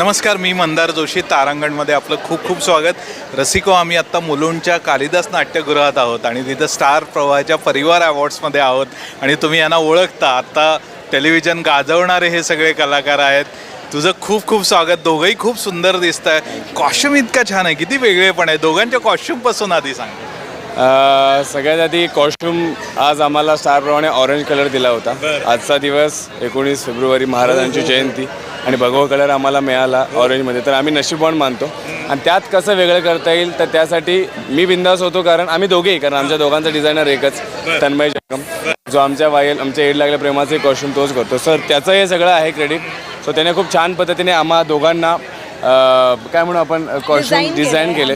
नमस्कार मी मंदार जोशी तारांगणमध्ये आपलं खूप खूप स्वागत. रसिको आम्ही आत्ता मुलुंडच्या कालिदास नाट्यगृहात आहोत आणि तिथं स्टार प्रवाहाच्या परिवार अवॉर्ड्समध्ये आहोत. आणि तुम्ही यांना ओळखता. आत्ता टेलिव्हिजन गाजवणारे हे सगळे कलाकार आहेत. तुझं खूप खूप स्वागत. दोघंही खूप सुंदर दिसत आहे कॉस्ट्युम इतका छान आहे. किती वेगळेपण आहे. दोघांच्या कॉस्ट्युमपासून आधी सांग. सगळ्यात आधी कॉस्ट्युम आज आम्हाला स्टारप्रमाणे ऑरेंज कलर दिला होता. आजचा दिवस एकोणीस फेब्रुवारी महाराजांची जयंती आणि भगवा कलर आम्हाला मिळाला ऑरेंजमध्ये तर आम्ही नशीबवान मानतो. आणि त्यात कसं वेगळं करता येईल तर त्यासाठी मी बिंदास होतो कारण आम्ही दोघेही कारण आमच्या दोघांचा डिझायनर एकच तन्मय जगम जो आमच्या वायल आमच्या एड लागल्या प्रेमाचे कॉस्ट्युम तोच करतो. सर त्याचं हे सगळं आहे क्रेडिट सो त्याने खूप छान पद्धतीने आम्हा दोघांना काय म्हणू आपण कॉस्ट्युम डिझाईन केले.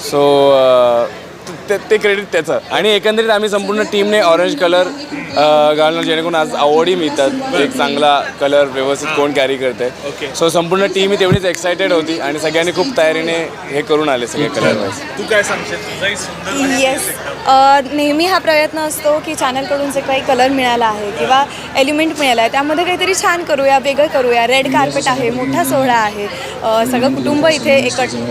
सो ते ते क्रेडिट त्याचं. आणि एकंदरीत आम्ही संपूर्ण टीमने ऑरेंज कलर घालणं जेणेकरून आज आवडी मिळतात. एक चांगला कलर व्यवस्थित कोण कॅरी करते सो संपूर्ण टीम ही तेवढीच एक्सायटेड होती आणि सगळ्यांनी खूप तयारीने हे करून आले सगळे कलर वाईज तू काय सांगशील? येस नेहमी हा प्रयत्न असतो की चॅनलकडून जे काही कलर मिळाला आहे किंवा एलिमेंट मिळाला आहे त्यामध्ये काहीतरी छान करूया वेगळं करूया. रेड कार्पेट आहे मोठा सोहळा आहे. सगळं कुटुंब इथे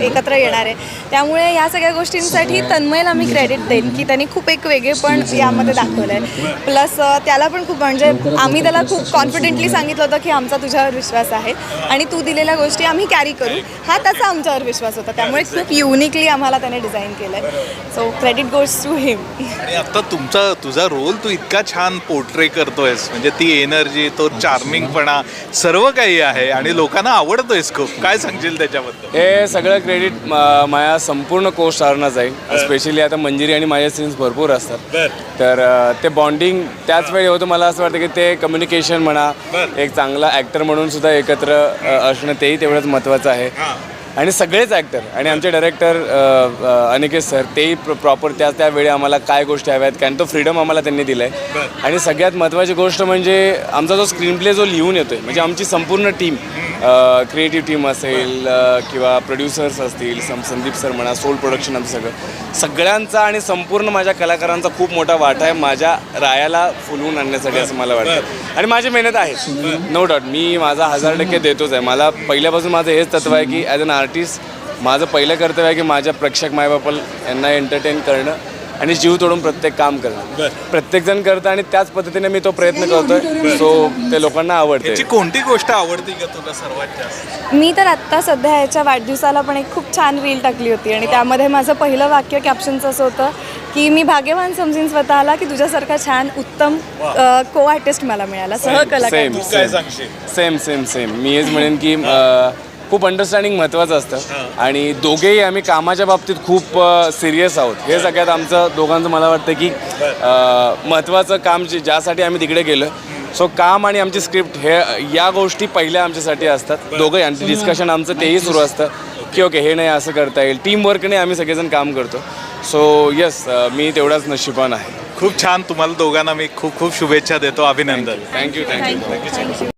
एकत्र येणार आहे. त्यामुळे या सगळ्या गोष्टींसाठी तन्मयला मी क्रेडिट देईन की त्यांनी खूप एक वेगळेपण यामध्ये दाखवलं आहे प्लस त्याला पण खूप म्हणजे आम्ही त्याला खूप कॉन्फिडेंटली सांगितलं होतं की आमचा तुझ्यावर विश्वास आहे आणि तू दिलेल्या गोष्टी आम्ही कॅरी करू. हा त्याचा आमच्यावर विश्वास होता. त्यामुळे खूप युनिकली आम्हाला त्याने डिझाईन केलं आहे so credit goes to him आणि आता तुमचा तुझा रोल तू इतका छान पोर्ट्रे करतोयस. म्हणजे ती एनर्जी तो चार्मिंगपणा सर्व काही आहे आणि लोकांना आवडतोयस खूप. काय सांगशील त्याच्याबद्दल? हे सगळं क्रेडिट माझ्या संपूर्ण को स्टारना जाईल स्पेशली आता मंजिरी आणि माझे सीन्स भरपूर असतात. तर अ, ते बॉन्डिंग त्याच वेळी होतं. मला असं वाटतं की ते कम्युनिकेशन म्हणा एक चांगला ॲक्टर म्हणून सुद्धा एकत्र अ, असणं तेही तेवढंच महत्त्वाचं आहे. आणि सगळेच ॲक्टर आणि आमचे डायरेक्टर अनिकेत सर तेही प्रॉपर त्या त्यावेळी आम्हाला काय गोष्टी हव्यात कारण तो फ्रीडम आम्हाला त्यांनी दिला आहे आणि सगळ्यात महत्त्वाची गोष्ट म्हणजे आमचा जो स्क्रीन प्ले जो लिहून येतोय म्हणजे आमची संपूर्ण टीम क्रिएटिव्ह टीम असेल किंवा प्रोड्युसर्स असतील सं संदीप सर म्हणा सोल प्रोडक्शन आमचं सगळं. सगळ्यांचा आणि संपूर्ण माझ्या कलाकारांचा खूप मोठा वाटा आहे माझ्या रायाला फुलवून आणण्यासाठी असं मला वाटतं. आणि माझी मेहनत आहे. नो डाऊट मी माझा हजार टक्के देतोच आहे. मला पहिल्यापासून माझं हेच तत्व आहे की ॲज अन आर्टिस्ट माझं पहिलं कर्तव्य आहे की माझ्या प्रेक्षक मायबापाला यांना एंटरटेन करणं. आणि जीव तोडून प्रत्येक काम करणं. प्रत्येकजण करतं आणि त्याच पद्धतीने मी तो प्रयत्न करतोय. सो ते लोकांना आवडते. कोणती गोष्ट आवडती का तुला सर्वात जास्त? मी तर आत्ता सध्या याच्या वाढदिवसाला पण एक खूप छान रील टाकली होती आणि त्यामध्ये माझं पहिलं वाक्य कॅप्शनचं असं होतं की मी भाग्यवान समजेन स्वतःला की तुझ्यासारखा छान उत्तम को आर्टिस्ट मला मिळाला सहकलाकार. सेम तू काय सांगशील? सेम सेम सेम मी हेच म्हणेन की खूप अंडरस्टँडिंग महत्त्वाचं असतं. आणि दोघेही आम्ही कामाच्या बाबतीत खूप सिरियस आहोत. हे सगळ्यात आमचं दोघांचं मला वाटतं की महत्त्वाचं काम जे ज्यासाठी आम्ही तिकडे गेलो. सो काम आणि आमची स्क्रिप्ट हे या गोष्टी पहिल्या आमच्यासाठी असतात. दोघंही आणि डिस्कशन आमचं तेही सुरू असतं. की ओके हे नाही असं करता येईल. टीम वर्कने आम्ही सगळेजण काम करतो. सो येस मी तेवढाच नशिबान आहे. खूप छान. तुम्हाला दोघांना मी खूप खूप शुभेच्छा देतो. अभिनंदन. Thank you thank you thank you